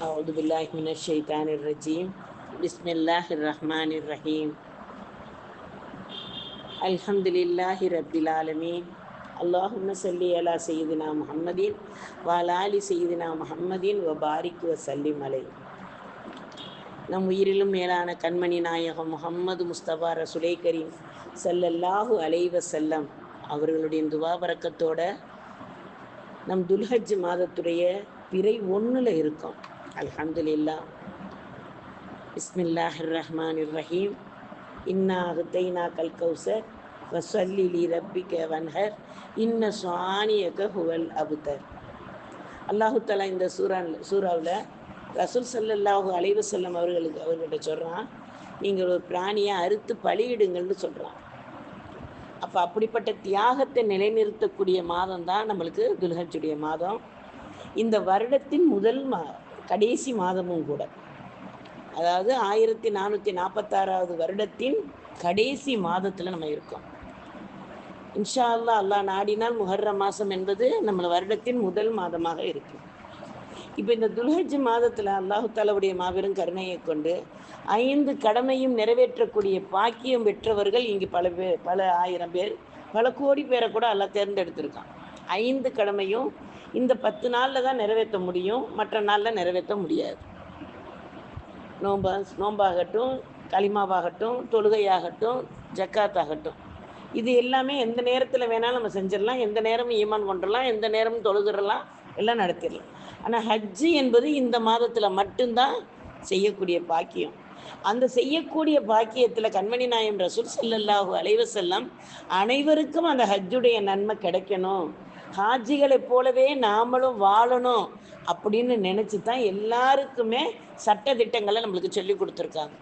أعوذ بالله من الشيطان الرجيم بسم الله الرحمن الرحيم الحمد لله رب العالمين اللهم صل على سيدنا محمد وعلى آل سيدنا محمد وبارك وسلم عليه நம் உயிரிலும் மேலான கண்மணி நாயகம் முகம்மது முஸ்தபா ரசுலை கரீம் சல்லல்லாஹு அலைவ செல்லம் அவர்களுடைய துவா வரக்கத்தோட நம் துல்ஹஜ் மாதத்துடைய பிறை ஒன்றில் இருக்கோம் அல்ஹம்துலில்லா. பிஸ்மில்லாஹிர் ரஹ்மானிர் ரஹீம் இன்னா ஹுத்தைனா கல் கௌசர் வசல்லி லி வன்ஹர் இன்ன சுவானியக ஹுவல் அபுதர். அல்லாஹு தலா இந்த சூரா சூறாவில் ரசூல் சல்லல்லாஹு அலைவு செல்லம் அவர்களுக்கு அவர்கிட்ட சொல்கிறான் நீங்கள் ஒரு பிராணியை அறுத்து பலியிடுங்கள்னு சொல்கிறான் அப்போ அப்படிப்பட்ட தியாகத்தை நிலைநிறுத்தக்கூடிய மாதம் தான் நம்மளுக்கு துல்ஹஜுடைய மாதம். இந்த வருடத்தின் முதல் மா கடைசி மாதமும் கூட. அதாவது ஆயிரத்தி நானூற்றி நாற்பத்தாறாவது வருடத்தின் கடைசி மாதத்தில் நம்ம இருக்கோம். இன்ஷா அல்லா அல்லாஹ் நாடினால் முஹர்ர மாதம் என்பது நம்ம வருடத்தின் முதல் மாதமாக இருக்கும். இப்போ இந்த துல்ஹஜ் மாதத்தில் அல்லாஹு தாலாவுடைய மாபெரும் கருணையை கொண்டு ஐந்து கடமையும் நிறைவேற்றக்கூடிய பாக்கியம் பெற்றவர்கள் இங்கு பல பேர் பல ஆயிரம் பேர் பல கோடி பேரை கூட எல்லாம் தேர்ந்தெடுத்திருக்கான். ஐந்து கடமையும் இந்த பத்து நாளில் தான் நிறைவேற்ற முடியும் மற்ற நாளில் நிறைவேற்ற முடியாது. நோம்பா நோம்பாகட்டும் களிமாவாகட்டும் தொழுகையாகட்டும் ஜக்காத்தாகட்டும். இது எல்லாமே எந்த நேரத்தில் வேணாலும் நம்ம செஞ்சிடலாம் எந்த நேரமும் ஈமான் கொண்டுடலாம் எந்த நேரமும் தொழுகிறலாம் எல்லாம் நடத்திடலாம். ஆனால் ஹஜ்ஜு என்பது இந்த மாதத்தில் மட்டும்தான் செய்யக்கூடிய பாக்கியம். அந்த செய்யக்கூடிய பாக்கியத்தில் கண்மணி நாயம் ரசூல் செல்லல்லாஹு அலைவசல்லம் அனைவருக்கும் அந்த ஹஜ்ஜுடைய நன்மை கிடைக்கணும். ஹாஜிகளைப் போலவே நாமளும் வாழணும் அப்படின்னு நினச்சி தான் எல்லாருக்குமே சட்ட திட்டங்களை நம்மளுக்கு சொல்லி கொடுத்துருக்காங்க.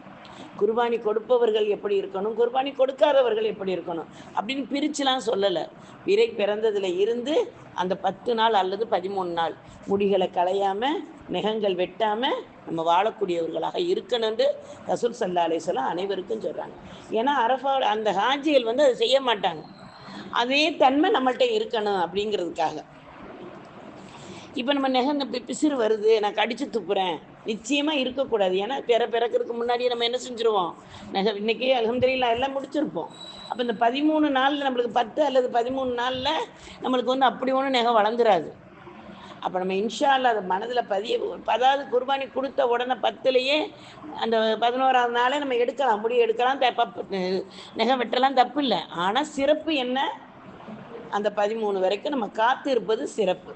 குர்பானி கொடுப்பவர்கள் எப்படி இருக்கணும்? குர்பானி கொடுக்காதவர்கள் எப்படி இருக்கணும்? அப்படின்னு பிரிச்சுலாம் சொல்லலை. விரை பிறந்ததில் இருந்து அந்த பத்து நாள் அல்லது பதிமூணு நாள் முடிகளை களையாமல் நெகங்கள் வெட்டாமல் நம்ம வாழக்கூடியவர்களாக இருக்கணும்னு ரசூல் சல்லா அலிஸ்லாம் அனைவருக்கும் சொல்கிறாங்க ஏன்னா அரஃபா அந்த ஹாஜிகள் வந்து அதை செய்ய மாட்டாங்க. அதே தன்மை நம்மள்கிட்ட இருக்கணும் அப்படிங்கிறதுக்காக. இப்போ நம்ம நெகந்த பிசிறு வருது நான் கடிச்சு துப்புறேன். நிச்சயமாக இருக்கக்கூடாது. ஏன்னா பிற பிறக்கிறதுக்கு முன்னாடியே நம்ம என்ன செஞ்சுருவோம்? நெக இன்றைக்கி அலமதுல்லா எல்லாம் முடிச்சிருப்போம். அப்போ இந்த பதிமூணு நாளில் நம்மளுக்கு பத்து அல்லது பதிமூணு நாளில் நம்மளுக்கு வந்து அப்படி ஒன்றும் நெகை வளர்ந்துராது. அப்போ நம்ம இன்ஷால்ல அதை மனதில் பதிய அதாவது குர்பானி கொடுத்த உடனே பத்துலேயே அந்த பதினோராவது நாளே நம்ம எடுக்கலாம் முடி எடுக்கலாம் தப்பு நெகை வெட்டலாம் தப்பு இல்லை. ஆனால் சிறப்பு என்ன? அந்த பதிமூணு வரைக்கும் நம்ம காத்து இருப்பது சிறப்பு.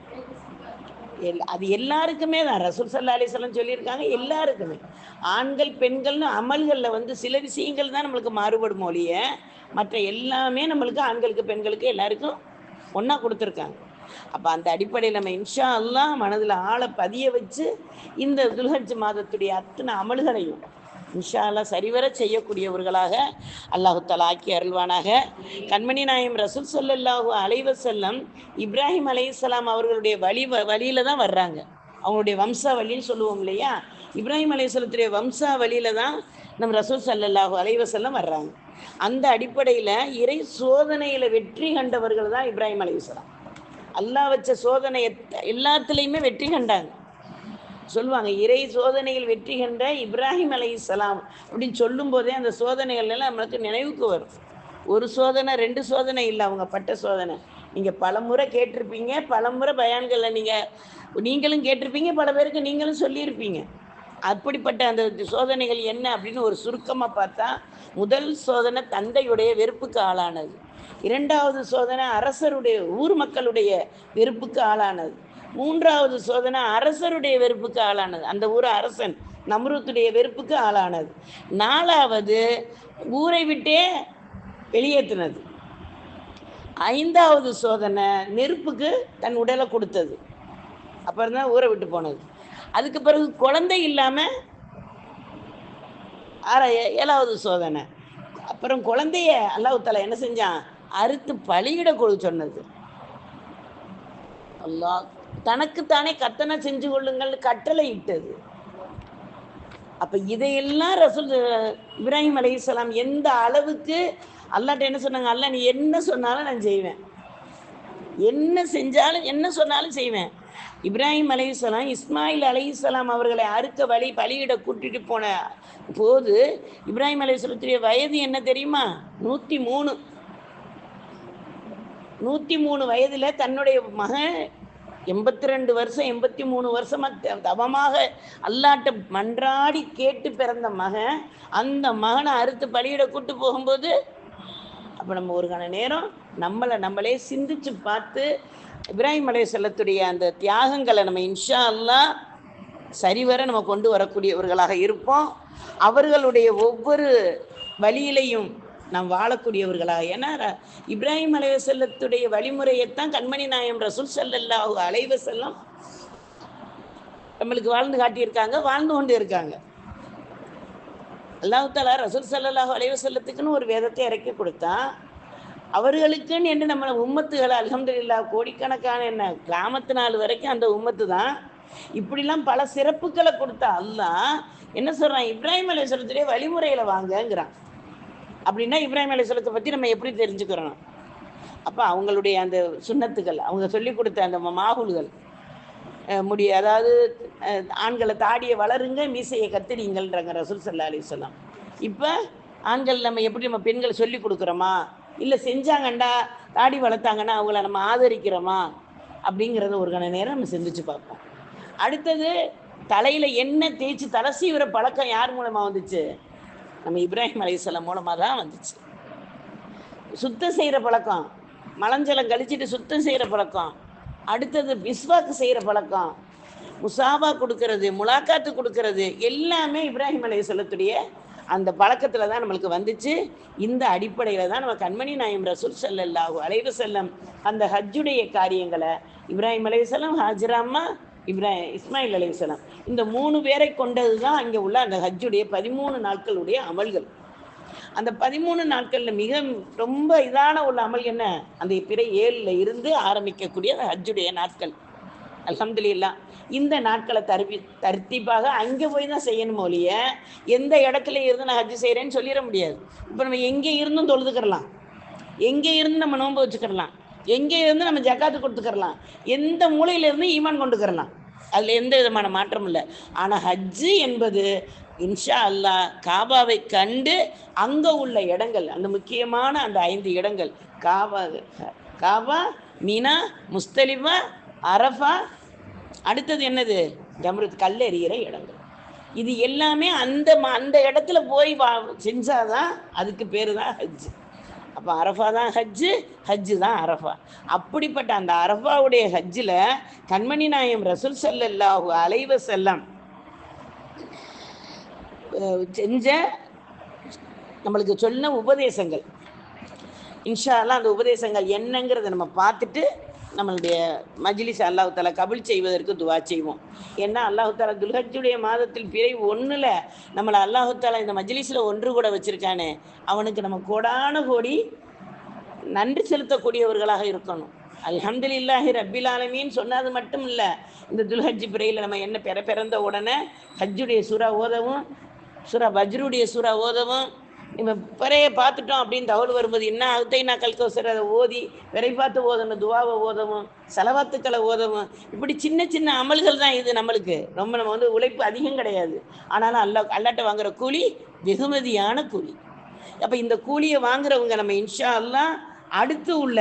எல் அது எல்லாருக்குமே தான். ரசூல் சல்லா அலிஸ்லாம் சொல்லியிருக்காங்க எல்லாருக்குமே. ஆண்கள் பெண்கள்னு அமல்களில் வந்து சில விஷயங்கள் தான் நம்மளுக்கு மாறுபடும் மொழிய மற்ற எல்லாமே நம்மளுக்கு ஆண்களுக்கு பெண்களுக்கு எல்லாருக்கும் ஒன்றா கொடுத்துருக்காங்க. அப்போ அந்த அடிப்படையில் நம்ம இன்ஷா அல்லா மனதில் ஆளை பதிய வச்சு இந்த துல்ஹஜ் மாதத்துடைய அத்தனை அமல்களையும் இன்ஷா அல்லா சரிவர செய்யக்கூடியவர்களாக அல்லாஹு ஆக்கி அருள்வானாக. கண்மணி நாயம் ரசூல் சொல்லல்லாஹு அலைவ செல்லம் இப்ராஹிம் அலையாம் அவர்களுடைய வழி வழியில தான் வர்றாங்க. அவங்களுடைய வம்சா வழின்னு சொல்லுவோம் இல்லையா? இப்ராஹிம் அலையாத்துடைய வம்சா வழியில தான் நம்ம ரசூல் சல்லல்லாஹு அலைவசல்லம் வர்றாங்க. அந்த அடிப்படையில் இறை சோதனையில் வெற்றி கண்டவர்கள் தான் இப்ராஹிம் அலைவசலாம் அல்லாஹ் வச்ச சோதனை எல்லாத்துலேயுமே வெற்றி கண்டாங்க. சொல்லுவாங்க இறை சோதனையில் வெற்றி கண்ட இப்ராஹிம் அலை இஸ்லாம் அப்படின்னு சொல்லும் போதே அந்த சோதனைகள் எல்லாம் நம்மளுக்கு நினைவுக்கு வரும். ஒரு சோதனை ரெண்டு சோதனை இல்லை அவங்க பட்ட சோதனை. நீங்கள் பல முறை கேட்டிருப்பீங்க பல முறை பயான்களில் நீங்கள் நீங்களும் கேட்டிருப்பீங்க பல பேருக்கு நீங்களும் சொல்லியிருப்பீங்க. அப்படிப்பட்ட அந்த சோதனைகள் என்ன அப்படின்னு ஒரு சுருக்கமாக பார்த்தா முதல் சோதனை தந்தையுடைய வெறுப்புக்கு ஆளானது. இரண்டாவது சோதனை அரசருடைய ஊர் மக்களுடைய வெறுப்புக்கு ஆளானது. மூன்றாவது சோதனை அரசருடைய வெறுப்புக்கு ஆளானது. அந்த ஊர் அரசன் நம்ருத்துடைய வெறுப்புக்கு ஆளானது. நாலாவது ஊரை விட்டே வெளியேற்றினது. ஐந்தாவது சோதனை நெருப்புக்கு தன் உடலை கொடுத்தது. அப்புறம் தான் ஊரை விட்டு போனது. அதுக்கு பிறகு குழந்தை இல்லாமல் ஆற ஏழாவது சோதனை. அப்புறம் குழந்தைய அல்லாஹால என்ன செஞ்சான்? அறுத்து பலியிட கொடு சொன்னது. அல்லா தனக்குத்தானே கத்தனை செஞ்சு கொள்ளுங்கள் கட்டளை இட்டது. அப்ப இதையெல்லாம் ரசூல் இப்ராஹிம் அலையாம் எந்த அளவுக்கு அல்லாட்ட என்ன சொன்னாங்க? அல்ல நீ என்ன சொன்னாலும் நான் செய்வேன். என்ன செஞ்சாலும் என்ன சொன்னாலும் செய்வேன். இப்ராஹிம் அலைஹிஸ்ஸலாம் இஸ்மாயில் அலைஹிஸ்ஸலாம் அவர்களை அறுக்க வழி பலியிட கூட்டிட்டு போன போது இப்ராஹிம் அலைஹிஸ்ஸலத்துடைய வயது என்ன தெரியுமா? நூற்றி மூணு. நூற்றி மூணு வயதில் தன்னுடைய மகன் எண்பத்தி ரெண்டு வருஷம் எண்பத்தி மூணு வருஷமாக த- தவமாக அல்லாட்ட மன்றாடி கேட்டு பிறந்த மகன் அந்த மகனை அறுத்து பலியிட கூட்டு போகும்போது அப்போ நம்ம ஒரு கண நேரம் நம்மளை நம்மளே சிந்திச்சு பார்த்து இப்ராஹிம் செல்லத்துடைய அந்த தியாகங்களை நம்ம இன்ஷா அல்லாஹ் சரிவர நம்ம கொண்டு வரக்கூடியவர்களாக இருப்போம். அவர்களுடைய ஒவ்வொரு வழியிலையும் நாம் வாழக்கூடியவர்களாக. ஏன்னா இப்ராஹிம் இப்ராஹிம் அலைவசல்லத்துடைய வழிமுறையைத்தான் கண்மணி நாயம் ரசூல் செல்லல்லா அலைவ செல்லம் நம்மளுக்கு வாழ்ந்து காட்டியிருக்காங்க வாழ்ந்து கொண்டு இருக்காங்க. அல்லாஹ் தாலா ரசூல் ஸல்லல்லாஹு அலைஹி செல்லத்துக்குன்னு ஒரு வேதத்தை இறக்கி கொடுத்தான் அவர்களுக்குன்னு என்று நம்ம உம்மத்துகளை அலமதுல்லா கோடிக்கணக்கான என்ன கிராமத்து நாள் வரைக்கும் அந்த உம்மத்து தான். இப்படிலாம் பல சிறப்புகளை கொடுத்த அல்லா என்ன சொல்றான்? இப்ராஹிம் அலைஹிஸ்ஸலத்துடைய வழிமுறையில வாங்கங்கிறான். அப்படின்னா இப்ராஹிம் அலைஹிஸ்ஸலத்தை பத்தி நம்ம எப்படி தெரிஞ்சுக்கிறோம் அப்ப அவங்களுடைய அந்த சுன்னத்துகள் அவங்க சொல்லி கொடுத்த அந்த மாகுல்கள் முடிய அதாவது ஆண்களை தாடியை வளருங்க மீசையை கத்திரிங்கள்ன்றாங்க ரசூல் சல்லா அலிஸ்லாம் இப்போ ஆண்கள் நம்ம எப்படி நம்ம பெண்களை சொல்லி கொடுக்குறோமா? இல்லை செஞ்சாங்கண்டா தாடி வளர்த்தாங்கன்னா அவங்கள நம்ம ஆதரிக்கிறோமா? அப்படிங்கிறத ஒரு கண நேரம் நம்ம சிந்திச்சு பார்ப்போம். அடுத்தது தலையில் எண்ணெய் தேய்ச்சி தலை சீவிர பழக்கம் யார் மூலமாக வந்துச்சு? நம்ம இப்ராஹிம் அலைஹிஸ்ஸலாம் மூலமாக தான் வந்துச்சு. சுத்தம் செய்கிற பழக்கம். மலஞ்சலம் கழிச்சிட்டு சுத்தம் செய்கிற பழக்கம். அடுத்தது பிஸ்வாக்கு செய்கிற பழக்கம். முசாபா கொடுக்கறது முலாக்காத்து கொடுக்கறது எல்லாமே இப்ராஹிம் அலைஹிஸ்ஸலத்துடைய அந்த பழக்கத்தில் தான் நம்மளுக்கு வந்துச்சு. இந்த அடிப்படையில் தான் நம்ம கண்மணி நாயம் ரசூல் ஸல்லல்லாஹு அலைவு செல்லம் அந்த ஹஜ்ஜுடைய காரியங்களை இப்ராஹிம் அலைஹிஸ்ஸலாம் ஹாஜிராம்மா இப்ராஹிம் இஸ்மாயில் அலைஹிஸ்ஸலாம் இந்த மூணு பேரை கொண்டது தான் அங்கே உள்ள அந்த ஹஜ்ஜுடைய பதிமூணு நாட்களுடைய அமல்கள். அந்த பதிமூணு நாட்களில் மிக ரொம்ப இதான உள்ள அமல் என்ன? அந்த பிறை ஏழில் இருந்து ஆரம்பிக்கக்கூடிய அந்த ஹஜ்ஜுடைய நாட்கள். அல்ஹம்துலில்லாஹ் இந்த நாட்களை தருவி தர்த்திப்பாக அங்கே போய் தான் செய்யணும் ஒழிய எந்த இடத்துல இருந்து நான் ஹஜ்ஜு செய்கிறேன்னு சொல்லிட முடியாது. இப்போ நம்ம எங்கே இருந்தும் தொழுதுக்கிறலாம். எங்கே இருந்து நம்ம நோன்பு வச்சுக்கிறலாம். எங்கே இருந்து நம்ம ஜக்காத்து கொடுத்துக்கிறலாம்? எந்த மூலையிலேருந்து ஈமான் கொண்டுக்கிறலாம்? அதில் எந்த விதமான மாற்றமும் இல்லை. ஆனால் ஹஜ்ஜு என்பது இன்ஷா அல்லாஹ் காபாவை கண்டு அங்கே உள்ள இடங்கள் அந்த முக்கியமான அந்த ஐந்து இடங்கள் காபா காபா மீனா முஸ்தலிஃபா அரஃபா அடுத்தது என்னது? ஜம்ருத் கல்லெறிகிற இடங்கள். இது எல்லாமே அந்த ம- அந்த இடத்துல போய் வா செஞ்சாதான் அதுக்கு பேர் தான் ஹஜ்ஜு. அப்போ அரஃபா தான் ஹஜ்ஜு ஹஜ்ஜு தான் அரஃபா. அப்படிப்பட்ட அந்த அரஃபாவுடைய ஹஜ்ஜில் கண்மணி நாயம் ரசூல் ஸல்லல்லாஹு அலைவ செல்லம் செஞ்ச நம்மளுக்கு சொன்ன உபதேசங்கள். இன்ஷாலாம் அந்த உபதேசங்கள் என்னங்கிறத நம்ம பார்த்துட்டு நம்மளுடைய மஜ்லிஸ் அல்லாஹு தாலா கபில் செய்வதற்கு துவா செய்வோம். ஏன்னா அல்லாஹு தாலா துல்ஹஜ்ஜுடைய மாதத்தில் பிறை ஒன்றில் நம்மளை அல்லாஹு தாலா இந்த மஜ்லிஸில் ஒன்று கூட வச்சுருக்கானே அவனுக்கு நம்ம கோடான கோடி நன்றி செலுத்தக்கூடியவர்களாக இருக்கணும். அல்ஹம்துலில்லாஹி ரப்பில் ஆலமின்னு சொன்னது மட்டும் இல்லை இந்த துல்ஹஜ் பிறையில் நம்ம என்ன பிற பிறந்த உடனே ஹஜ்ஜுடைய சுரா ஓதவும் சுரா வஜ்ருடைய சுரா ஓதவும் நம்ம பிறையை பார்த்துட்டோம் அப்படின்னு தகவல் வரும்போது என்ன அவுத்தை நான் கல்கோசர் அதை ஓதி பிறை பார்த்து ஓதணும் துவாவை ஓதவும் செலவாத்துக்களை ஓதவும் இப்படி சின்ன சின்ன அமல்கள் தான் இது நம்மளுக்கு. ரொம்ப நம்ம வந்து உழைப்பு அதிகம் கிடையாது. ஆனாலும் அல்லா அல்லாட்ட வாங்குற கூலி வெகுமதியான கூலி. அப்போ இந்த கூலியை வாங்குறவங்க நம்ம இன்ஷா எல்லாம் அடுத்து உள்ள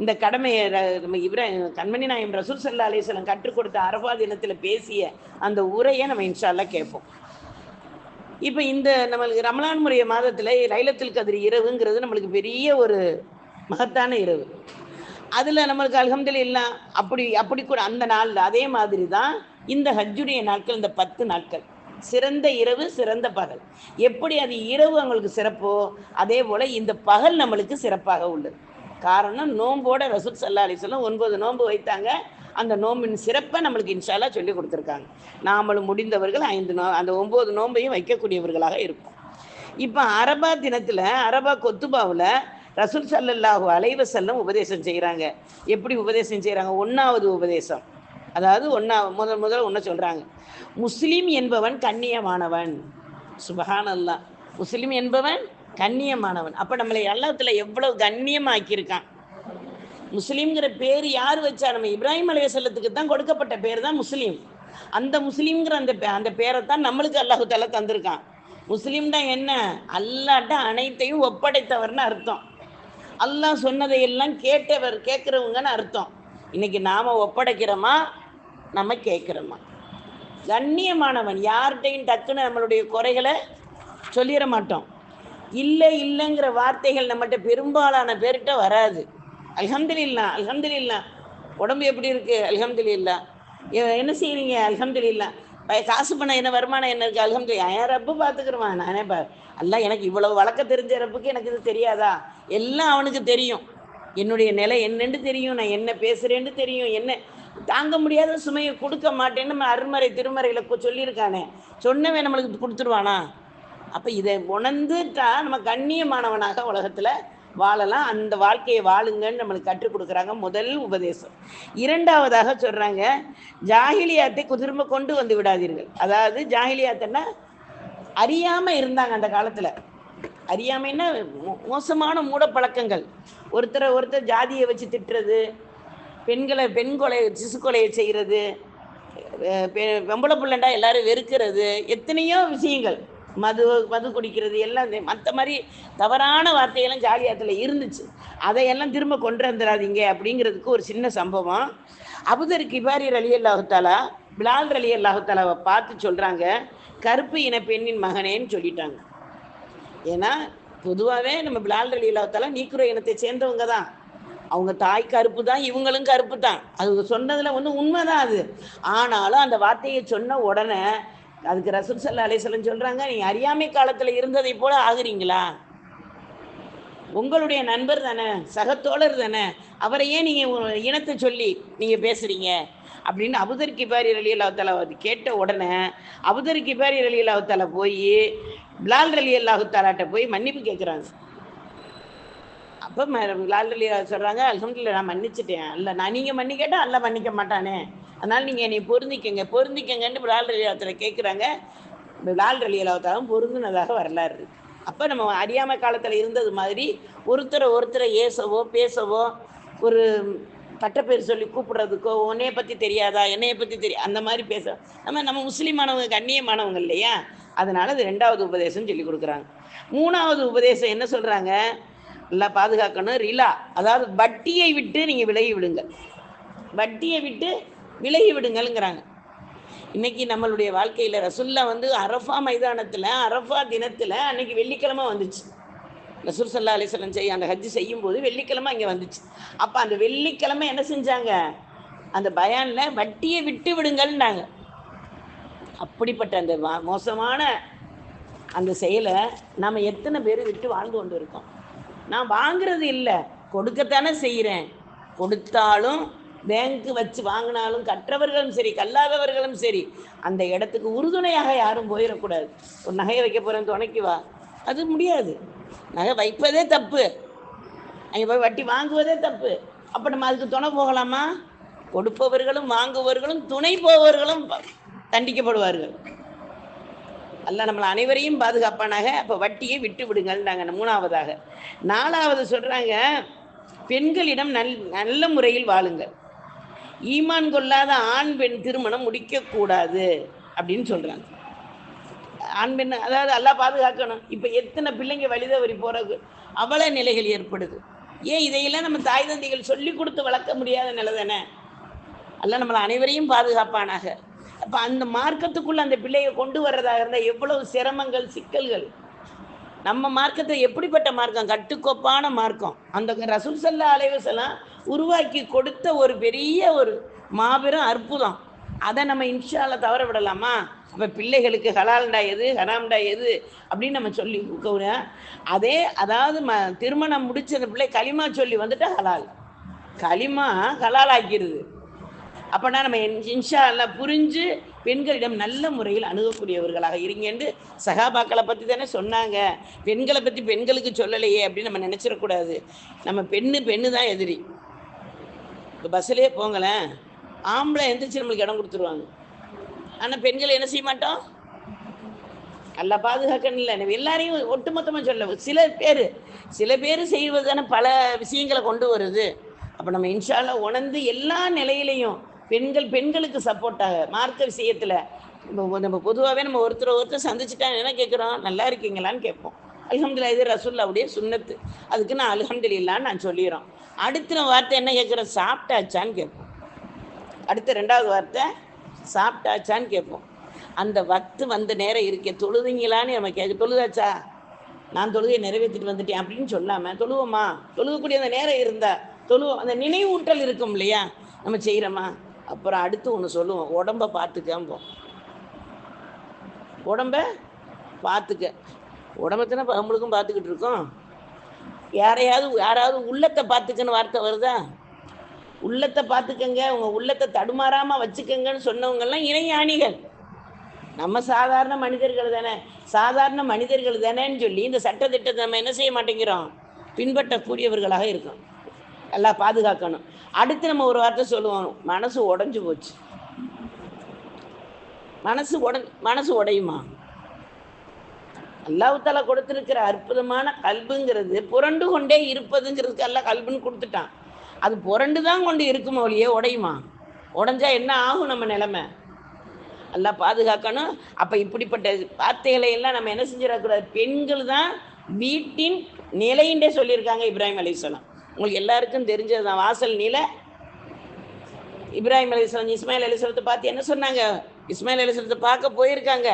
இந்த கடமையை நம்ம இவர கண்மணி நாயம் ரசூல் சல்லா அலிஸ்லாம் கற்றுக் கொடுத்த அரபா தினத்தில் பேசிய அந்த உரையை நம்ம இன்ஷால்லாம் கேட்போம். இப்போ இந்த நம்மளுக்கு ரமலான் முறைய மாதத்தில் லைலத்துல் கதிர் இரவுங்கிறது நம்மளுக்கு பெரிய ஒரு மகத்தான இரவு. அதில் நம்மளுக்கு அல்ஹம்துலில்லாஹ் அப்படி அப்படி கூட அந்த நாளில் அதே மாதிரி தான் இந்த ஹஜ்ஜுடைய நாட்கள் இந்த பத்து நாட்கள். சிறந்த இரவு சிறந்த பகல். எப்படி அது இரவு அவங்களுக்கு சிறப்போ அதே போல் இந்த பகல் நம்மளுக்கு சிறப்பாக உள்ளது. காரணம் நோம்போட ரசூல் சல்லா அலிஸ்லாம் ஒன்பது நோன்பு வைத்தாங்க. அந்த நோம்பின் சிறப்பை நம்மளுக்கு இன்ஷாலா சொல்லி கொடுத்துருக்காங்க. நாமளும் முடிந்தவர்கள் ஐந்து நோ அந்த ஒம்பது நோம்பையும் வைக்கக்கூடியவர்களாக இருக்கும் இப்போ அரபா தினத்தில் அரபா கொத்துபாவில் ரசூல் சல்லல்லாஹு அலைவ செல்லம் உபதேசம் செய்கிறாங்க எப்படி உபதேசம் செய்கிறாங்க ஒன்றாவது உபதேசம். அதாவது ஒன்றா முதல் முதல் ஒன்று சொல்கிறாங்க முஸ்லீம் என்பவன் கண்ணியமானவன். சுபஹான் முஸ்லீம் என்பவன் கண்ணியமானவன். அப்போ நம்மளை எல்லாத்துல எவ்வளோ கண்ணியமாக்கியிருக்கான்? முஸ்லீம்ங்கிற பேர் யார் வச்சா நம்ம இப்ராஹிம் அலையசல்லத்துக்கு தான் கொடுக்கப்பட்ட பேர் தான் முஸ்லீம். அந்த முஸ்லீம்ங்கிற அந்த பே- அந்த பேரை தான் நம்மளுக்கு அல்லாஹு தாலா தந்திருக்கான். முஸ்லீம்னா என்ன? அல்லாட்ட அனைத்தையும் ஒப்படைத்தவர்னு அர்த்தம். அல்லாஹ் சொன்னதை எல்லாம் கேட்டவர் கேட்குறவங்கன்னு அர்த்தம். இன்னைக்கு நாம ஒப்படைக்கிறோமா? நம்ம கேட்குறோமா? கண்ணியமானவன் யார்கிட்டையும் டக்குன்னு நம்மளுடைய குறைகளை சொல்லிட மாட்டோம். இல்லை இல்லைங்கிற வார்த்தைகள் நம்மகிட்ட பெரும்பாலான பேர்கிட்ட வராது. அல்ஹம்துலில்லா அல்ஹம்துலில்லா. உடம்பு எப்படி இருக்கு? அல்ஹம்துலில்லா. என்ன செய்கிறீங்க அல்ஹம்துலில்லா. பய காசு பண்ண என்ன வருமானம் என்ன இருக்கு? அல்ஹம்துலில்லா. என் ரப்பு பார்த்துக்கிறவான் நானே பா அல்ல எனக்கு இவ்வளவு வழக்க தெரிஞ்ச ரப்புக்கு எனக்கு இது தெரியாதா? எல்லாம் அவனுக்கு தெரியும். என்னுடைய நிலை என்னென்னு தெரியும். நான் என்ன பேசுறேன்னு தெரியும். என்ன தாங்க முடியாத சுமையை கொடுக்க மாட்டேன்னு நம்ம அருமறை திருமறையில் சொல்லியிருக்கானே. சொன்னவன் நம்மளுக்கு கொடுத்துருவானா? அப்போ இதை உணர்ந்துட்டா நம்ம கண்ணியமானவனாக உலகத்தில் வாழலாம். அந்த வாழ்க்கையை வாழுங்கன்னு நம்மளுக்கு கற்றுக் கொடுக்குறாங்க முதல் உபதேசம். இரண்டாவதாக சொல்றாங்க ஜாகிலியாத்தை திரும்ப கொண்டு வந்து விடாதீர்கள். அதாவது ஜாகிலியாத்தன்னா அறியாம இருந்தாங்க அந்த காலத்துல. அறியாமைன்னா மோசமான மூட பழக்கங்கள் ஒருத்தரை ஒருத்தர் ஜாதியை வச்சு திட்டுறது பெண்களை பெண் கொலை சிசு கொலையை செய்கிறது வெம்பளை புள்ளண்டா எல்லாரும் வெறுக்கிறது எத்தனையோ விஷயங்கள். மது மது குடிக்கிறது எல்லாம் மற்ற மாதிரி தவறான வார்த்தையெல்லாம் ஜாலியாத்தில் இருந்துச்சு. அதையெல்லாம் திரும்ப கொண்டு வந்துடாதீங்க அப்படிங்கிறதுக்கு ஒரு சின்ன சம்பவம். அபுதர் கிபாரி ரலி அல்லாஹாலா பிலால் ரலி அல்லாஹாலாவை பார்த்து சொல்கிறாங்க கருப்பு இன பெண்ணின் மகனேன்னு சொல்லிட்டாங்க. ஏன்னா பொதுவாகவே நம்ம பிலால் ரலி அல்லாஹாலா நீக்குற இனத்தை சேர்ந்தவங்க தான். அவங்க தாய் கருப்பு தான் இவங்களும் கருப்பு தான். அது சொன்னதில் வந்து உண்மைதான் அது. ஆனாலும் அந்த வார்த்தையை சொன்ன உடனே அதுக்கு ரசூல் சல்லா அலிஸ்லம் சொல்றாங்க நீ அறியாமை காலத்துல இருந்ததை போல ஆகுறீங்களா? உங்களுடைய நண்பர் தானே சகத்தோழர் தானே அவரையே நீங்கள் இனத்தை சொல்லி நீங்கள் பேசுகிறீங்க அப்படின்னு அபுதர் கிபாரி ரலி அல்லாஹால கேட்ட உடனே அபுதர் கிபாரி ரலி அல்லாஹால போய் பிலால் ரலி அல்லாஹாலாட்ட போய் மன்னிப்பு கேட்குறாங்க அப்போ லால் அலி சொல்கிறாங்க அலமதுல்ல நான் மன்னிச்சிட்டேன். அல்ல நான் நீங்கள் மன்னி கேட்டால் அல்ல மன்னிக்க மாட்டானே. அதனால் நீங்கள் என்னை பொருந்திக்கங்க பொருந்திக்கங்கன்னு லால் அலி கேட்குறாங்க லால் அலி பொருந்தினதாக வரலாறு இருக்குது அப்போ நம்ம அறியாமை காலத்தில் இருந்தது மாதிரி ஒருத்தரை ஒருத்தரை ஏசவோ பேசவோ ஒரு பட்டப்பேர் சொல்லி கூப்பிடுறதுக்கோ உன்னைய பற்றி தெரியாதா என்னைய பற்றி தெரியும் அந்த மாதிரி பேச நம்ம நம்ம முஸ்லீமானவங்க கண்ணியமானவங்க இல்லையா? அதனால் அது ரெண்டாவது உபதேசம் சொல்லி கொடுக்குறாங்க. மூணாவது உபதேசம் என்ன சொல்கிறாங்க நல்லா பாதுகாக்கணும். ரிலா அதாவது வட்டியை விட்டு நீங்கள் விலகி விடுங்க. வட்டியை விட்டு விலகி விடுங்கள்ங்கிறாங்க. இன்னைக்கு நம்மளுடைய வாழ்க்கையில் ரசுல்லா வந்து அரஃபா மைதானத்தில் அரஃபா தினத்தில் அன்னைக்கு வெள்ளிக்கிழமை வந்துச்சு. ரசூல் சல்லா அலிஸ்லம் செய்ய அந்த ஹஜ்ஜு செய்யும்போது வெள்ளிக்கிழமை அங்கே வந்துச்சு. அப்போ அந்த வெள்ளிக்கிழமை என்ன செஞ்சாங்க? அந்த பயானில் வட்டியை விட்டு விடுங்கள்னாங்க. அப்படிப்பட்ட அந்த மோசமான அந்த செயலை நாம் எத்தனை பேர் விட்டு வாழ்ந்து கொண்டு இருக்கோம்? நான் வாங்குறது இல்லை. கொடுக்கத்தானே செய்கிறேன் கொடுத்தாலும் பேங்க்கு வச்சு வாங்கினாலும் கற்றவர்களும் சரி கல்லாதவர்களும் சரி அந்த இடத்துக்கு உறுதுணையாக யாரும் போயிடக்கூடாது ஒரு நகையை வைக்க போகிறேன் துணைக்கு வா. அது முடியாது. நகை வைப்பதே தப்பு. அங்கே போய் வட்டி வாங்குவதே தப்பு. அப்போ நம்ம அதுக்கு துணை போகலாமா? கொடுப்பவர்களும் வாங்குபவர்களும் துணை போவர்களும் தண்டிக்கப்படுவார்கள். அல்ல நம்மளை அனைவரையும் பாதுகாப்பானாக. அப்போ வட்டியை விட்டு விடுங்கள்ன்றாங்க மூணாவதாக. நாலாவது சொல்கிறாங்க பெண்களிடம் நல் நல்ல முறையில் வாழுங்கள். ஈமான் கொள்ளாத ஆண் பெண் திருமணம் முடிக்கக்கூடாது அப்படின்னு சொல்கிறாங்க ஆண் பெண் அதாவது எல்லாம் பாதுகாக்கணும். இப்போ எத்தனை பிள்ளைங்க வழிதவறி போகிறது அவல நிலைகள் ஏற்படுது. ஏன் இதையெல்லாம் நம்ம தாய் தந்தைகள் சொல்லி கொடுத்து வளர்க்க முடியாத நிலை தானே? அல்ல நம்மளை அனைவரையும் பாதுகாப்பானாக. அப்போ அந்த மார்க்கத்துக்குள்ள அந்த பிள்ளையை கொண்டு வர்றதாக இருந்தால் எவ்வளவு சிரமங்கள் சிக்கல்கள். நம்ம மார்க்கத்தை எப்படிப்பட்ட மார்க்கம்? கட்டுக்கோப்பான மார்க்கம். அந்த ரசூல் சல்லா அலைவசலாம் உருவாக்கி கொடுத்த ஒரு பெரிய ஒரு மாபெரும் அற்புதம். அதை நம்ம இன்ஷால தவற விடலாமா? அப்போ பிள்ளைகளுக்கு ஹலால்டா எது? ஹராம்டா எது? அப்படின்னு நம்ம சொல்லி கொடுக்க அதே அதாவது ம திருமணம் முடிச்ச அந்த பிள்ளை களிமா சொல்லி வந்துட்டா ஹலால். களிமா ஹலால் ஆக்கிடுது அப்போனா நம்ம இன்ஷா எல்லாம் புரிஞ்சு பெண்களிடம் நல்ல முறையில் அணுகக்கூடியவர்களாக இருங்கன்னு சகாபாக்களை பற்றி தானே சொன்னாங்க. பெண்களை பற்றி பெண்களுக்கு சொல்லலையே அப்படின்னு நம்ம நினச்சிடக்கூடாது நம்ம பெண்ணு பெண்ணு தான் எதிரி. இப்போ பஸ்ஸிலே போங்களேன். ஆம்பளை எந்திரிச்சு நம்மளுக்கு இடம் கொடுத்துருவாங்க. ஆனால் பெண்கள் என்ன செய்ய மாட்டோம்? நல்லா பாதுகாக்கணும் இல்லை. நம்ம எல்லாரையும் ஒட்டுமொத்தமாக சொல்ல சில பேர் சில பேர் செய்வது தானே பல விஷயங்களை கொண்டு வருது. அப்போ நம்ம இன்ஷால்லா உணர்ந்து எல்லா நிலையிலையும் பெண்கள் பெண்களுக்கு சப்போர்ட்டாக மார்க்க விஷயத்தில் நம்ம நம்ம பொதுவாகவே நம்ம ஒருத்தர் ஒருத்தர் சந்திச்சுட்டா என்ன கேட்குறோம்? நல்லா இருக்கீங்களான்னு கேட்போம். அல்ஹம்துலில்லாஹ் இது ரசுல்லாவுடைய சுண்ணத்து. அதுக்கு நான் அல்ஹம்துலில்லான்னு நான் சொல்லிடுறோம் அடுத்த வார்த்தை என்ன கேட்குறோம்? சாப்பிட்டாச்சான்னு கேட்போம். அடுத்த ரெண்டாவது வார்த்தை சாப்பிட்டாச்சான்னு கேட்போம். அந்த வக்து வந்த நேரம் இருக்கே தொழுதுங்களான்னு நம்ம கேட்க தொழுதாச்சா? நான் தொழுகை நிறைவேற்றிட்டு வந்துட்டேன் அப்படின்னு சொல்லாம தொழுவோமா தொழுகக்கூடிய அந்த நேரம் இருந்தா தொழுவோம். அந்த நினைவூட்டல் இருக்கும் இல்லையா? நம்ம செய்கிறோமா அப்புறம் அடுத்து ஒன்று சொல்லுவோம். உடம்ப பார்த்துக்கம்போம் உடம்ப பார்த்துக்க உடம்பத்தினா நம்மளுக்கும் பார்த்துக்கிட்டு இருக்கோம். யாரையாவது யாராவது உள்ளத்தை பார்த்துக்கன்னு வார்த்தை வருதா? உள்ளத்தை பார்த்துக்கங்க உங்கள் உள்ளத்தை தடுமாறாமல் வச்சுக்கங்கன்னு சொன்னவங்கெல்லாம் இணையாணிகள் நம்ம சாதாரண மனிதர்கள் தானே. சாதாரண மனிதர்கள் தானேன்னு சொல்லி இந்த சட்டத்திட்டத்தை நம்ம என்ன செய்ய மாட்டேங்கிறோம்? பின்பற்றக்கூடியவர்களாக இருக்கோம். எல்லாம் பாதுகாக்கணும். அடுத்து நம்ம ஒரு வார்த்தை சொல்லுவோம். மனசு உடஞ்சு போச்சு. மனசு உட மனசு உடையுமா? அல்லாஹால கொடுத்துருக்கிற அற்புதமான கல்புங்கிறது புரண்டு கொண்டே இருப்பதுங்கிறதுக்கு எல்லாம் கல்புன்னு கொடுத்துட்டான். அது புரண்டு தான் கொண்டு இருக்குமோ ஒழியே உடையுமா? உடஞ்சா என்ன ஆகும் நம்ம நிலைமை? எல்லாம் பாதுகாக்கணும். அப்போ இப்படிப்பட்ட வார்த்தைகளை எல்லாம் நம்ம என்ன செஞ்சிடக்கூடாது? பெண்கள் தான் வீட்டின் நிலையின்றே சொல்லியிருக்காங்க இப்ராஹிம் அலிஸ்லாம் உங்களுக்கு எல்லாருக்கும் தெரிஞ்சது தான் வாசல் நிலை. இப்ராஹிம் அலிஸ்லாம் இஸ்மாயில் அலிஸ்லத்தை பார்த்து என்ன சொன்னாங்க? இஸ்மாயில் அலிஸ்லத்தை பார்க்க போயிருக்காங்க.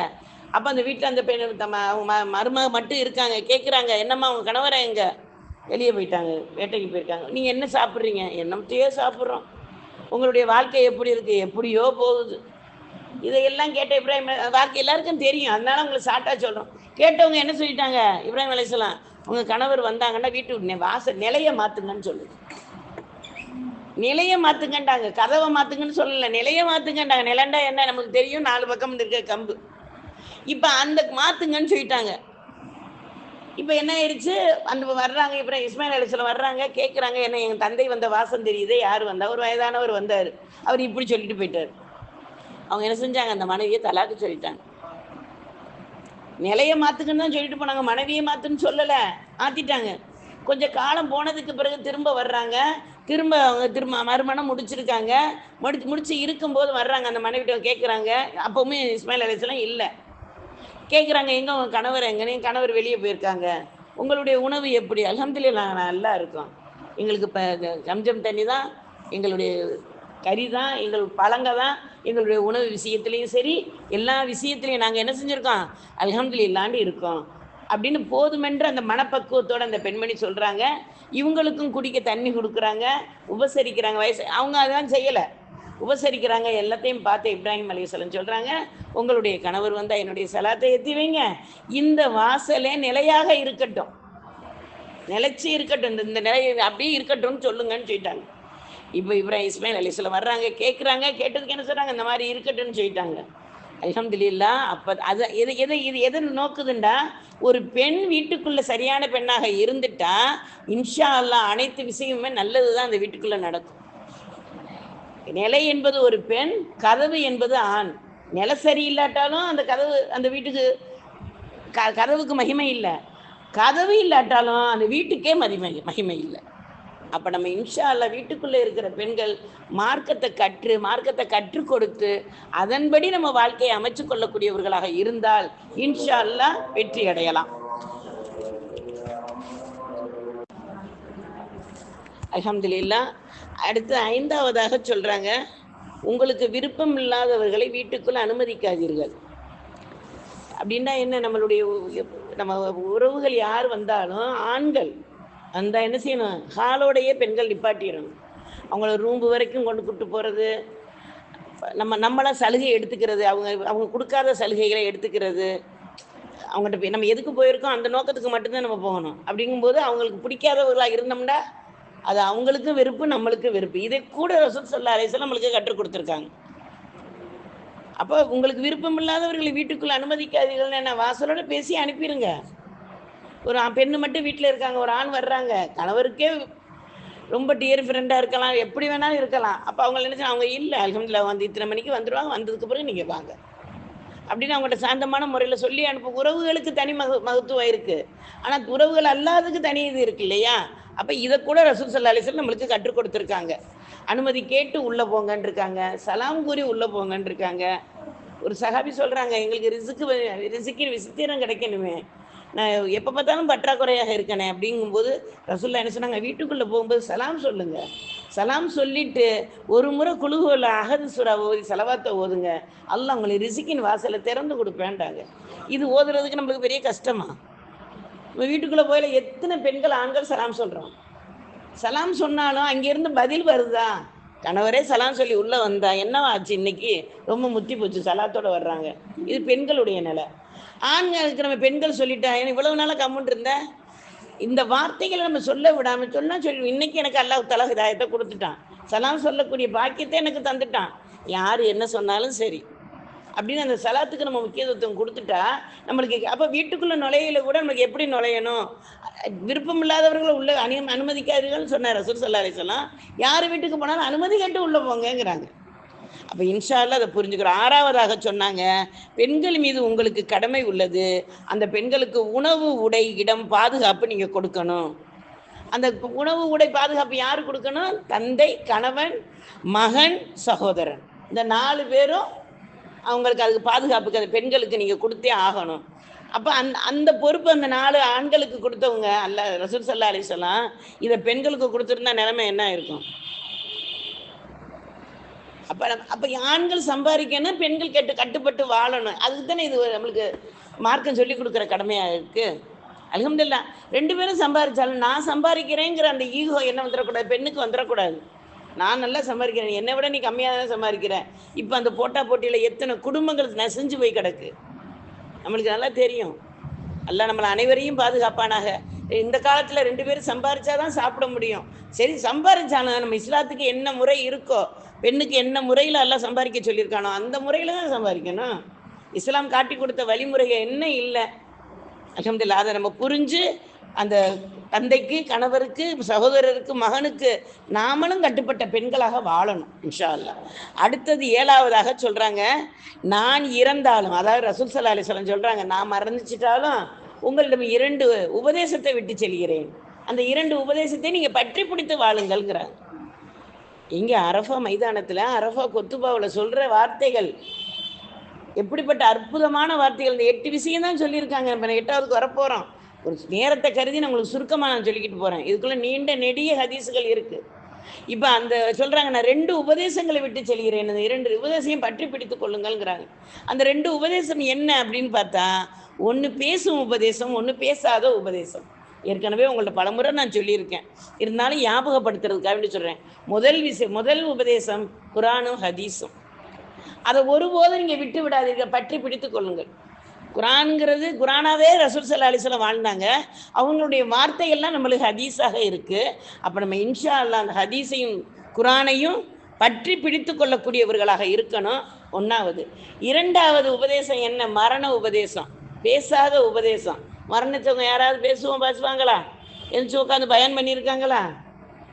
அப்போ அந்த வீட்டில் அந்த பெண் தம்ம அவங்க ம மருமக மட்டும் இருக்காங்க. கேட்குறாங்க என்னம்மா அவங்க கணவரை எங்க? வெளியே போயிட்டாங்க வேட்டைக்கு போயிருக்காங்க. நீங்கள் என்ன சாப்பிட்றீங்க? என்னத்தையோ சாப்பிட்றோம். உங்களுடைய வாழ்க்கை எப்படி இருக்குது எப்படியோ போகுது. இதையெல்லாம் கேட்ட இப்ராஹிம் வாழ்க்கை எல்லாருக்கும் தெரியும். அதனால உங்களுக்கு சாட்டாக சொல்கிறோம் கேட்டவங்க என்ன சொல்லிட்டாங்க? இப்ராஹிம் அலிஸ்லாம் உங்கள் கணவர் வந்தாங்கன்னா வீட்டு வாச வாசல் நிலையை மாற்றுங்கன்னு சொல்லுது. நிலையை மாற்றுங்கண்டாங்க கதவை மாற்றுங்கன்னு சொல்லலை. நிலையை மாற்றுங்கண்டாங்க நிலண்டா என்ன? நமக்கு தெரியும். நாலு பக்கம் இருக்க கம்பு. இப்போ அந்த மாற்றுங்கன்னு சொல்லிட்டாங்க. இப்போ என்ன ஆயிடுச்சு அந்த வர்றாங்க. இப்போ இஸ்மாயில் அலிஸ்லாம் வர்றாங்க. கேட்குறாங்க என்ன எங்கள் தந்தை வந்த வாசம் தெரியுது? யார் வந்தா? ஒரு வயதானவர் வந்தார். அவர் இப்படி சொல்லிட்டு போயிட்டார். அவங்க என்ன செஞ்சாங்க? அந்த மனைவியை தலாக்கு சொல்லிட்டாங்க. நிலையை மாத்துக்குன்னு தான் சொல்லிட்டு போனாங்க. மனைவியை மாத்துன்னு சொல்லலை. மாற்றிட்டாங்க கொஞ்சம் காலம் போனதுக்கு பிறகு திரும்ப வர்றாங்க. திரும்ப அவங்க திரும்ப மறுமணம் முடிச்சிருக்காங்க. முடிச்சு முடிச்சு இருக்கும்போது வர்றாங்க. அந்த மனைவிட்ட கேட்குறாங்க அப்பவுமே இஸ்மாயில் அலிஸ்லாம் இல்லை. கேட்குறாங்க எங்கே உங்கள் கணவர் எங்கன்னு? கணவர் வெளியே போயிருக்காங்க. உங்களுடைய உணவு எப்படி? அல்ஹம்துலில்லாஹ் நாங்கள் நல்லா இருக்கோம். எங்களுக்கு இப்போ ஜம்ஜம் தண்ணி தான். எங்களுடைய கறி தான் எங்கள் பழங்க தான் எங்களுடைய உணவு விஷயத்துலேயும் சரி எல்லா விஷயத்துலையும் நாங்கள் என்ன செஞ்சுருக்கோம்? அல்ஹம்துலில்லாண்டு இருக்கோம். அப்படின்னு போதுமென்ற அந்த மனப்பக்குவத்தோடு அந்த பெண்மணி சொல்கிறாங்க இவங்களுக்கும் குடிக்க தண்ணி கொடுக்குறாங்க உபசரிக்கிறாங்க. வயசு அவங்க அதெல்லாம் செய்யலை. உபசரிக்கிறாங்க எல்லாத்தையும் பார்த்து இப்ராஹிம் அலிஸ்லம் சொல்கிறாங்க உங்களுடைய கணவர் வந்தால் என்னுடைய சலாத்தை ஏற்றி வைங்க. இந்த வாசலே நிலையாக இருக்கட்டும். நிலைச்சி இருக்கட்டும். இந்த இந்த நிலை அப்படியே இருக்கட்டும்னு சொல்லுங்கன்னு சொல்லிட்டாங்க. இப்போ இப்ராஹிம் இஸ்மாயில் அலிஸ்லாம் வர்றாங்க கேட்குறாங்க கேட்டதுக்கு என்ன சொல்கிறாங்க இந்த மாதிரி இருக்கட்டும்னு சொல்லிட்டாங்க. அல்ஹம்துலில்லா அப்போ அது எது எதை இது எதை நோக்குதுண்டா? ஒரு பெண் வீட்டுக்குள்ளே சரியான பெண்ணாக இருந்துட்டா இன்ஷா அல்லாஹ் அனைத்து விஷயமுமே நல்லது தான் அந்த வீட்டுக்குள்ளே நடக்கும். நிலை என்பது ஒரு பெண் கதவு என்பது ஆண். நிலை சரியில்லாட்டாலும் அந்த கதவு அந்த வீட்டுக்கு க கதவுக்கு மகிமை இல்லை. கதவு இல்லாட்டாலும் அந்த வீட்டுக்கே மதிமை மகிமை இல்லை. அப்போ நம்ம இன்ஷா அல்லா வீட்டுக்குள்ளே இருக்கிற பெண்கள் மார்க்கத்தை கற்று மார்க்கத்தை கற்றுக் கொடுத்து அதன்படி நம்ம வாழ்க்கையை அமைச்சு கொள்ளக்கூடியவர்களாக இருந்தால் இன்ஷா அல்லா வெற்றி அடையலாம். அல்ஹம்துலில்லா அடுத்து ஐந்தாவதாக சொல்றாங்க உங்களுக்கு விருப்பம் இல்லாதவர்களை வீட்டுக்குள்ள அனுமதிக்காதீர்கள். அப்படின்னா என்ன? நம்மளுடைய நம்ம உறவுகள் யார் வந்தாலும் ஆண்கள் அந்த என்ன செய்யணும்? ஹாலோடையே பெண்கள் நிப்பாட்டிடணும். அவங்கள ரூம்பு வரைக்கும் கொண்டு கூட்டு போகிறது நம்ம நம்மளாம் சலுகை எடுத்துக்கிறது அவங்க அவங்க கொடுக்காத சலுகைகளை எடுத்துக்கிறது அவங்ககிட்ட போய் நம்ம எதுக்கு போயிருக்கோம்? அந்த நோக்கத்துக்கு மட்டும்தான் நம்ம போகணும். அப்படிங்கும்போது அவங்களுக்கு பிடிக்காதவர்களாக இருந்தோம்னா அது அவங்களுக்கும் வெறுப்பு நம்மளுக்கும் வெறுப்பு. இதை கூட ரசூல் சல்லா அலிஸ்லாம் நம்மளுக்கு கற்றுக் கொடுத்துருக்காங்க. அப்போ உங்களுக்கு விருப்பம் இல்லாதவர்களை வீட்டுக்குள்ளே அனுமதிக்காதீர்கள்னு என்ன வாசலோட பேசி அனுப்பிடுங்க ஒரு பெண்ணு மட்டும் வீட்டில் இருக்காங்க ஒரு ஆண் வர்றாங்க. கணவருக்கே ரொம்ப டியர் ஃப்ரெண்டாக இருக்கலாம் எப்படி வேணாலும் இருக்கலாம். அப்போ அவங்க நினச்சா அவங்க இல்லை அல்ஹம்துலில்லாஹ் வந்து இத்தனை மணிக்கு வந்துடுவாங்க வந்ததுக்கு பிறகு நீங்கள் வாங்க. அப்படின்னு அவங்கள்ட்ட சாந்தமான முறையில் சொல்லி அனுப்பு உறவுகளுக்கு தனி மக மகத்துவம் இருக்குது ஆனால் உறவுகள் அல்லாததுக்கு தனி இது இருக்கு இல்லையா? அப்போ இதை கூட ரசூல் சல்லா அலிஸ்லாம் நம்மளுக்கு கற்றுக் கொடுத்துருக்காங்க. அனுமதி கேட்டு உள்ளே போங்கன்னு இருக்காங்க சலாம் கூறி உள்ளே போங்கன்னு இருக்காங்க ஒரு சகாபி சொல்கிறாங்க எங்களுக்கு ரிசுக்கு ரிசுக்கின் விசித்திரம் கிடைக்கணுமே. நான் எப்போ பார்த்தாலும் பற்றாக்குறையாக இருக்கனே அப்படிங்கும்போது ரசுல்லா என்ன சொன்னாங்க? வீட்டுக்குள்ளே போகும்போது சலாம் சொல்லுங்க. சலாம் சொல்லிட்டு ஒரு முறை குழுகுல அகது சுரா ஓதி செலவாத்தை ஓதுங்க. அல்ல உங்களை ரிசிக்கின் வாசலை திறந்து கொடுப்பேன்டாங்க. இது ஓதுறதுக்கு நம்மளுக்கு பெரிய கஷ்டமா? நம்ம வீட்டுக்குள்ளே போயில எத்தனை பெண்கள் ஆண்கள் சலாம் சொல்கிறோம் சலாம் சொன்னாலும் அங்கேருந்து பதில் வருதா? கணவரே சலாம் சொல்லி உள்ளே வந்தா என்னவா ஆச்சு இன்னைக்கு? ரொம்ப முத்தி போச்சு சலாத்தோடு வர்றாங்க. இது பெண்களுடைய நிலை. ஆண்களுக்கு நம்ம பெண்கள் சொல்லிட்டேன் ஏன்னா இவ்வளவு நாளாக கம்முன் இருந்தேன் இந்த வார்த்தைகளை நம்ம சொல்ல விடாம சொன்னா சொல்லி இன்னைக்கு எனக்கு அல்லாஹ் தலா இதாயத்தை கொடுத்துட்டான். சலாம் சொல்லக்கூடிய பாக்கியத்தை எனக்கு தந்துட்டான். யார் என்ன சொன்னாலும் சரி. அப்படின்னு அந்த சலாத்துக்கு நம்ம முக்கியத்துவம் கொடுத்துட்டா நம்மளுக்கு அப்போ வீட்டுக்குள்ள நுழையில கூட நம்மளுக்கு எப்படி நுழையணும்? விருப்பம் இல்லாதவர்களை உள்ள அனு அனுமதிக்காதீர்கள்னு சொன்னார் ரசூல் சல்லா சொல்லலாம் யார் வீட்டுக்கு போனாலும் அனுமதி கேட்டு உள்ளே போங்கங்கிறாங்க. அப்போ இன்ஷால்ல அதை புரிஞ்சுக்கிறோம். ஆறாவதாக சொன்னாங்க பெண்கள் மீது உங்களுக்கு கடமை உள்ளது. அந்த பெண்களுக்கு உணவு உடை இடம் பாதுகாப்பு நீங்கள் கொடுக்கணும். அந்த உணவு உடை பாதுகாப்பு யார் கொடுக்கணும்? தந்தை கணவன் மகன் சகோதரன். இந்த நாலு பேரும் அவங்களுக்கு அதுக்கு பாதுகாப்புக்கு அந்த பெண்களுக்கு நீங்கள் கொடுத்தே ஆகணும். அப்போ அந் அந்த பொறுப்பு அந்த நாலு ஆண்களுக்கு கொடுத்தவங்க அல்ல ரசூல் சல்லா அலிசல்லாம் இதை பெண்களுக்கு கொடுத்துருந்தா நிலைமை என்ன இருக்கும்? அப்போ அப்போ ஆண்கள் சம்பாதிக்கணும் பெண்கள் கேட்டு கட்டுப்பட்டு வாழணும். அதுக்கு தானே இது நம்மளுக்கு மார்க்கம் சொல்லி கொடுக்குற கடமையாக இருக்குது அலகம்தில்லா ரெண்டு பேரும் சம்பாதிச்சாலும் நான் சம்பாதிக்கிறேங்கிற அந்த ஈகோ என்ன வந்துடக்கூடாது? பெண்ணுக்கு வந்துடக்கூடாது. நான் நல்லா சம்பாதிக்கிறேன். என்னை விட நீ கம்மியாக தானே சம்பாதிக்கிற. இப்போ அந்த போட்டா போட்டியில் எத்தனை குடும்பங்கள் நெசஞ்சு போய் கிடக்கு. நம்மளுக்கு நல்லா தெரியும். அல்ல நம்மளை அனைவரையும் பாதுகாப்பானாக. இந்த காலத்தில் ரெண்டு பேரும் சம்பாரிச்சாதான் சாப்பிட முடியும். சரி சம்பாரிச்சாலும் நம்ம இஸ்லாத்துக்கு என்ன முறை இருக்கோ பெண்ணுக்கு என்ன முறையில் எல்லாம் சம்பாதிக்க சொல்லியிருக்கானோ அந்த முறையில் தான் சம்பாதிக்கணும். இஸ்லாம் காட்டி கொடுத்த வழிமுறைகள் என்ன இல்லை? அலமதுல்லா அதை நம்ம புரிஞ்சு அந்த தந்தைக்கு கணவருக்கு சகோதரருக்கு மகனுக்கு நாமளும் கட்டுப்பட்ட பெண்களாக வாழணும் இன்ஷா அல்லா அடுத்தது ஏழாவதாக சொல்கிறாங்க நான் இறந்தாலும் அதாவது ரசூல் சல்லா அலிஸ்லாம் சொல்கிறாங்க நான் மறந்துச்சிட்டாலும் உங்களிடம் இரண்டு உபதேசத்தை விட்டு செல்கிறேன். அந்த இரண்டு உபதேசத்தை நீங்கள் பற்றி பிடித்து வாழுங்கள்ங்கிறாங்க. இங்கே அரஃபா மைதானத்தில் அரஃபா கொத்துபாவில் சொல்கிற வார்த்தைகள் எப்படிப்பட்ட அற்புதமான வார்த்தைகள் இந்த எட்டு விஷயம் தான் சொல்லியிருக்காங்க இப்போ எட்டாவதுக்கு வரப்போகிறோம் ஒரு நேரத்தை கருதி நான் உங்களுக்கு சுருக்கமாக நான் சொல்லிக்கிட்டு போகிறேன் இதுக்குள்ளே நீண்ட நெடிய ஹதீஸுகள் இருக்குது இப்போ அந்த சொல்கிறாங்க நான் ரெண்டு உபதேசங்களை விட்டு செல்கிறேன். இரண்டு உபதேசம் பற்றி பிடித்து கொள்ளுங்கள்ங்கிறாங்க. அந்த ரெண்டு உபதேசம் என்ன அப்படின்னு பார்த்தா ஒன்று பேசும் உபதேசம் ஒன்று பேசாத உபதேசம். ஏற்கனவே உங்கள்ட்ட பலமுறை நான் சொல்லியிருக்கேன். இருந்தாலும் ஞாபகப்படுத்துறதுக்காக வேண்டி சொல்கிறேன் முதல் விஷயம் முதல் உபதேசம் குரானும் ஹதீஸும். அதை ஒருபோதும் நீங்கள் விட்டு விடாதீர்கள் பற்றி பிடித்து கொள்ளுங்கள். குரான்ங்கிறது குரானாவே ரசூல் சல்லா அலிஸ்லாம் வாழ்ந்தாங்க. அவங்களுடைய வார்த்தைகள்லாம் நம்மளுக்கு ஹதீஸாக இருக்குது அப்போ நம்ம இன்ஷா அல்லா அந்த ஹதீஸையும் குரானையும் பற்றி பிடித்து கொள்ளக்கூடியவர்களாக இருக்கணும். ஒன்றாவது இரண்டாவது உபதேசம் என்ன? மரண உபதேசம். பேசாத உபதேசம். மரணத்தவங்க யாராவது பேசுவோம் பேசுவாங்களா? எந்திரிச்சு உட்காந்து பயன் பண்ணியிருக்காங்களா?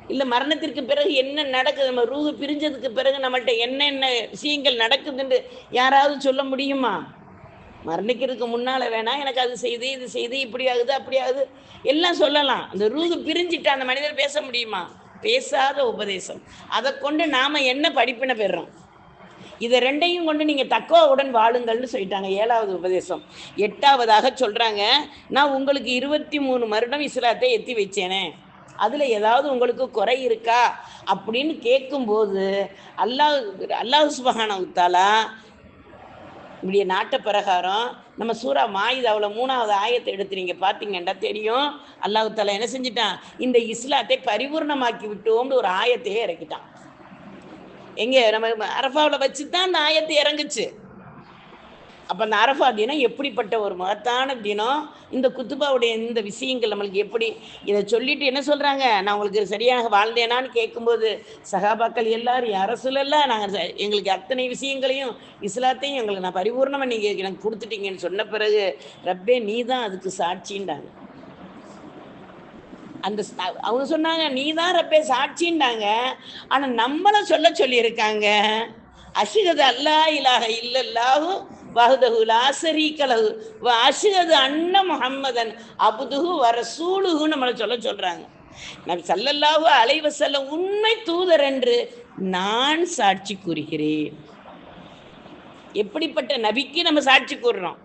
இல்லை மரணத்திற்கு பிறகு என்ன நடக்குது? நம்ம ரூஹு பிரிஞ்சதுக்கு பிறகு நம்மள்கிட்ட என்னென்ன விஷயங்கள் நடக்குதுன்னு யாராவது சொல்ல முடியுமா? மரணிக்கிறதுக்கு முன்னால் வேணாம் எனக்கு அது செய்து இது செய்து இப்படி ஆகுது அப்படி ஆகுது. எல்லாம் சொல்லலாம். அந்த ரூஹு பிரிஞ்சிட்டு அந்த மனிதர் பேச முடியுமா? பேசாத உபதேசம். அதை கொண்டு நாம் என்ன படிப்பினை பெறுறோம்? இதை ரெண்டையும் கொண்டு நீங்கள் தக்குவாவுடன் வாழுங்கள்னு சொல்லிட்டாங்க ஏழாவது உபதேசம். எட்டாவதாக சொல்கிறாங்க நான் உங்களுக்கு இருபத்தி மூணு வருடம் இஸ்லாத்தை எத்தி வச்சேனே அதில் ஏதாவது உங்களுக்கு குறை இருக்கா? அப்படின்னு கேட்கும்போது அல்லாஹ் அல்லாஹ் சுபஹான உத்தாலா இப்படிய நாட்ட பிரகாரம் நம்ம சூறா மாயுதாவில் மூணாவது ஆயத்தை எடுத்து நீங்கள் பார்த்தீங்கன்னா தெரியும் அல்லாஹு தாலா என்ன செஞ்சிட்டான்? இந்த இஸ்லாத்தை பரிபூர்ணமாக்கி விட்டோம்னு ஒரு ஆயத்தையே இறக்கிட்டான். எங்கே? நம்ம அரஃபாவில் வச்சு தான் அந்த ஆயத்தை இறங்குச்சு. அப்போ அந்த அரஃபா தினம் எப்படிப்பட்ட ஒரு மகத்தான தினம்? இந்த குத்துபாவுடைய இந்த விஷயங்கள் நம்மளுக்கு எப்படி? இதை சொல்லிட்டு என்ன சொல்கிறாங்க நான் உங்களுக்கு சரியாக வாழ்ந்தேனான்னு கேட்கும்போது சகாபாக்கள் எல்லாரும் அரசுலெல்லாம் நாங்கள் எங்களுக்கு அத்தனை விஷயங்களையும் இஸ்லாத்தையும் எங்களுக்கு நான் பரிபூர்ணமாக நீங்கள் எனக்கு கொடுத்துட்டீங்கன்னு சொன்ன பிறகு ரப்பே நீ தான் அதுக்கு சாட்சின்றாங்க. அந்த அவங்க சொன்னாங்க நீ தான் ரப்பே சாட்சின்றாங்க. ஆனால் நம்மளை சொல்ல சொல்லியிருக்காங்க. அஷுகது அல்லா இலாக இல்லல்லாஹு வகுதகு லாசரி கலகு லஹு. வ அஷ்ஹது அன்ன முஹம்மதன் அபுதுகு வர ரசூலுஹு நம்மளை சொல்ல சொல்கிறாங்க நபி சல்லல்லாவு அலைவ செல்ல உண்மை தூதர் என்று நான் சாட்சி கூறுகிறேன். எப்படிப்பட்ட நபிக்கு நம்ம சாட்சி கூறுறோம்?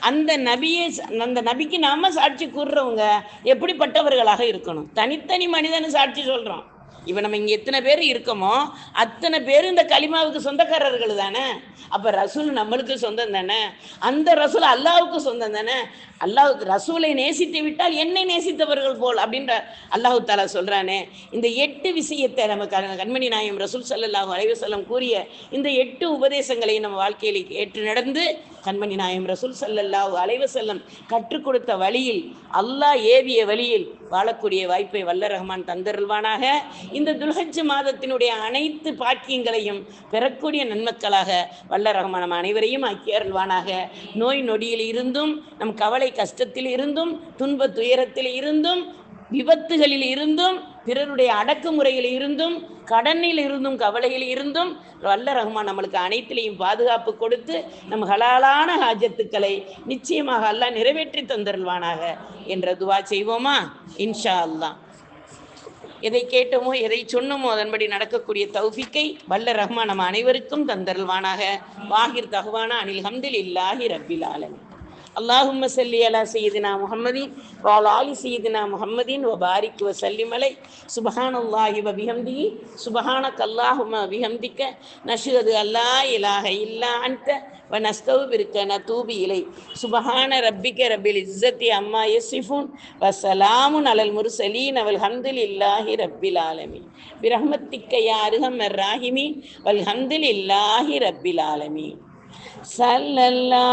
அந்த நபியை அந்த நபிக்கு நாம சாட்சி கூறுறவங்க எப்படிப்பட்டவர்களாக இருக்கணும்? தனித்தனி மனிதனு சாட்சி சொல்றோம் இப்போ நம்ம இங்கே எத்தனை பேர் இருக்கோமோ அத்தனை பேர் இந்த களிமாவுக்கு சொந்தக்காரர்கள் தானே? அப்போ ரசூல் நம்மளுக்கு சொந்தம் தானே? அந்த ரசூல் அல்லாவுக்கு சொந்தம் தானே? அல்லாஹ் ரசூலை நேசித்து விட்டால் என்னை நேசித்தவர்கள் போல் அப்படின்ற அல்லாஹு தாலா சொல்கிறானே இந்த எட்டு விஷயத்தை நம்ம க- கண்மணி நாயம் ரசூல் ஸல்லல்லாஹு அலைவசல்லம் கூறிய இந்த எட்டு உபதேசங்களை நம்ம வாழ்க்கையில் ஏற்று நடந்து கண்மணி நாயம் ரசூல் ஸல்லல்லாஹு அலைவசல்லம் கற்றுக் கொடுத்த வழியில் அல்லாஹ் ஏவிய வழியில் வாழக்கூடிய வாய்ப்பை வல்ல ரஹ்மான் தந்தருள்வானாக. இந்த துல்ஹஜ் மாதத்தினுடைய அனைத்து பாக்கியங்களையும் பெறக்கூடிய நன்மக்களாக வல்ல ரஹ்மான் நம் அனைவரையும் ஆக்கி அருள்வானாக. நோய் நொடியில் இருந்தும் நம் கவலை கஷ்டத்தில் இருந்தும் துன்ப துயரத்தில் இருந்தும் விபத்துகளில் இருந்தும் பிறருடைய அடக்குமுறையில் இருந்தும் கடனில் இருந்தும் கவலையில் இருந்தும் வல்ல ரஹ்மான் நம்மளுக்கு அனைத்திலையும் பாதுகாப்பு கொடுத்து நம் ஹலாலான ஹாஜத்துக்களை நிச்சயமாக அல்லா நிறைவேற்றி தந்தருள்வானாக என்ற துவா செய்வோமா? இன்ஷா அல்லா எதை கேட்டோமோ எதை சொன்னோமோ அதன்படி நடக்கக்கூடிய தௌஃபிக்கை வல்ல ரஹ்மான் நம்ம அனைவருக்கும் தந்தருள்வானாக. வாகிர் தகுவானா அனில் ஹம்தில் இல்லாஹி ரப்பில் அல்லாஹும் சல்லி அலா சையதினா முகமதின் வாலாலி சையதினா முகமதின் வபாரிக் வசல்லிமலை சுபஹான் அல்லாஹி வபிஹம்தி சுபஹான கல்லாஹும அபிஹம்திக்க நஷுவது அல்லா இலாக இல்லா அன்ட வ நஸ்தவு இருக்க ந தூபி இலை. சுபஹான ரப்பிக்க ரபில் இஸ்ஸத்தி அம்மா யசிஃபுன் வசலாமுன் அலல் முருசலீன். அவல் ஹம்தில் இல்லாஹி ரப்பில் ஆலமி பிரஹ்மத்திக்க யாருகம் ராஹிமி வல் ஹம்தில் இல்லாஹி ரப்பில் ஆலமி சல்லல்லா